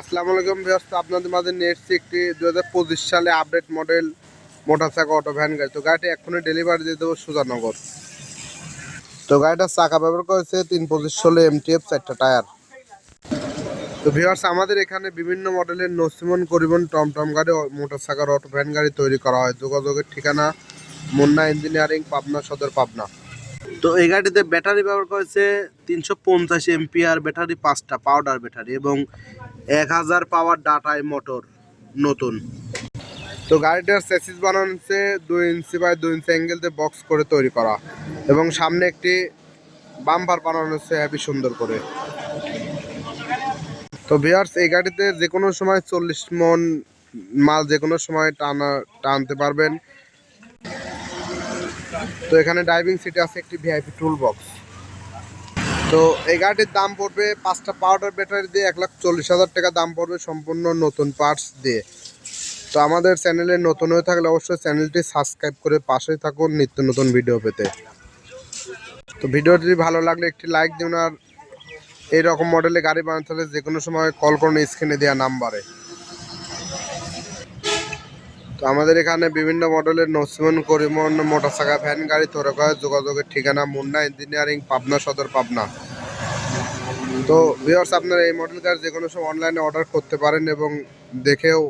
আসসালামু আলাইকুম ব্যস্ত আপনাদের মাঝে নিয়ে একটি দু হাজার পঁচিশ সালে আপডেট মডেল মোটর চাকা অটো ভ্যান গাড়ি তো গাড়িটি এক্ষুনি ডেলিভারি দিয়ে দেবো সুজানগর। তো গাড়িটার চাকা ব্যবহার করেছে তিন পঁচিশ ষোলো এমটিএফ চারটা টায়ার তো ভিউয়ার্স, আমাদের এখানে বিভিন্ন মডেলের নসিমন করিবন টমটম গাড়ি মোটর চাকার অটো ভ্যান গাড়ি তৈরি করা হয়। যোগাযোগের ঠিকানা মুন্না ইঞ্জিনিয়ারিং পাবনা সদর, পাবনা। তো এই গাড়িতে ব্যাটারি ব্যবহার করেছে তিনশো পঞ্চাশ এমপিআর ব্যাটারি পাঁচটা পাউডার ব্যাটারি এবং এক হাজার পাওয়ার ডাটাই মোটর নতুন। তো গাড়িটার সেসিস বানানো হচ্ছে দুই ইঞ্চি বাই দুই ইঞ্চি অ্যাঙ্গেলতে বক্স করে তৈরি করা এবং সামনে একটি বাম্পার বানানো হচ্ছে হ্যাপি সুন্দর করে। তো ভিয়ার্স এই গাড়িতে যে কোনো সময় চল্লিশ মন মাল যে কোনো সময় টানা, টানতে পারবেন। তো এখানে ড্রাইভিং সিটে আছে একটি ভিআইপি টুল বক্স তো এই গাড়িটির দাম পড়বে পাঁচটা পাউডার ব্যাটারি দিয়ে এক লাখ চল্লিশ হাজার টাকা দাম পড়বে সম্পূর্ণ নতুন পার্টস দিয়ে। তো আমাদের চ্যানেলে নতুন হয়ে থাকলে অবশ্যই চ্যানেলটি সাবস্ক্রাইব করে পাশেই থাকুন নিত্য নতুন ভিডিও পেতে। তো ভিডিওটি ভালো লাগলে একটি লাইক দিন আর এই রকম মডেলে গাড়ি বানাতে হলে যে কোনো সময় কল করুন স্ক্রিনে দেওয়া নাম্বারে আমাদের এখানে বিভিন্ন মডেলের নসিমন, করিমন মোটর চাকা ভ্যান গাড়ি তৈরি করা যোগাযোগের ঠিকানা, মুন্না ইঞ্জিনিয়ারিং, পাবনা সদর, পাবনা। তো ভিউয়ার্স আপনারা এই মডেল গাড়ি যে কোনো সময় অনলাইনে অর্ডার করতে পারেন এবং দেখেও